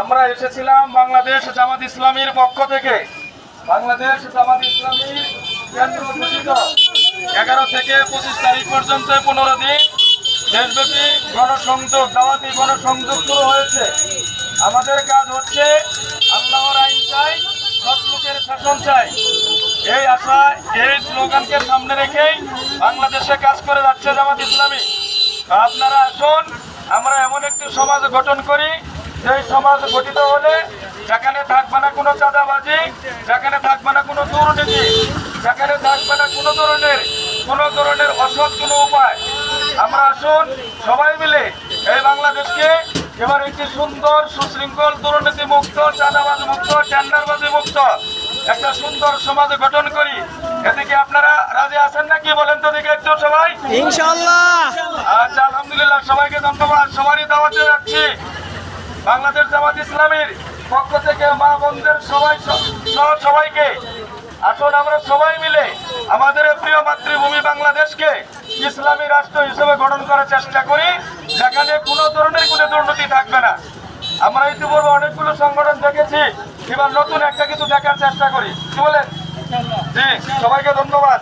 আমরা এসেছিলাম বাংলাদেশ জামাত ইসলামীর পক্ষ থেকে। বাংলাদেশ জামাত ইসলামীর কেন্দ্র ঘোষিত। এগারো থেকে পঁচিশ তারিখ পর্যন্ত পনেরো দিন দেশব্যাপী গণসংযোগ দাওয়াতি গণসংযোগ শুরু হয়েছে। আমাদের কাজ হচ্ছে আল্লাহর আইন চাই, সৎলোকের শাসন চাই। এই আশা, এই স্লোগানকে সামনে রেখেই বাংলাদেশে কাজ করে যাচ্ছে জামাত ইসলামী। আপনারা আসুন, আমরা এমন একটি সমাজ গঠন করি সেই সমাজ গঠিত হলে যেখানে থাকবে না কোনো চাঁদাবাজি যেখানে থাকবে না কোনো দুর্নীতি যেখানে থাকবে না কোনো ধরনের কোনো ধরনের অসৎ কোনো উপায়। আমরা আসুন সবাই মিলে এই বাংলাদেশকে এবার একটি সুন্দর সুশৃঙ্খল দুর্নীতি মুক্ত চাঁদাবাজ মুক্ত টেন্ডারবাজি মুক্ত একটা সুন্দর সমাজ গঠন করি। এদিকে আপনারা রাজি আছেন নাকি বলেন তো দিকে একটু সবাই? আচ্ছা আলহামদুলিল্লাহ সবাইকে ধন্যবাদ। সবারই দাওয়াতে যাচ্ছি। বাংলাদেশ জামাত ইসলামীর পক্ষ থেকে মা বোনদের সবাই সবাইকে, আসুন আমরা সবাই মিলে আমাদের প্রিয় মাতৃভূমি বাংলাদেশকে ইসলামী রাষ্ট্র হিসেবে গঠন করার চেষ্টা করি, যেখানে কোনো ধরনের কোনো দুর্নীতি থাকবে না। আমরা ইতিপূর্বে অনেকগুলো সংগঠন দেখেছি, এবার নতুন একটা কিছু দেখার চেষ্টা করি। কি বলেন? জি, সবাইকে ধন্যবাদ।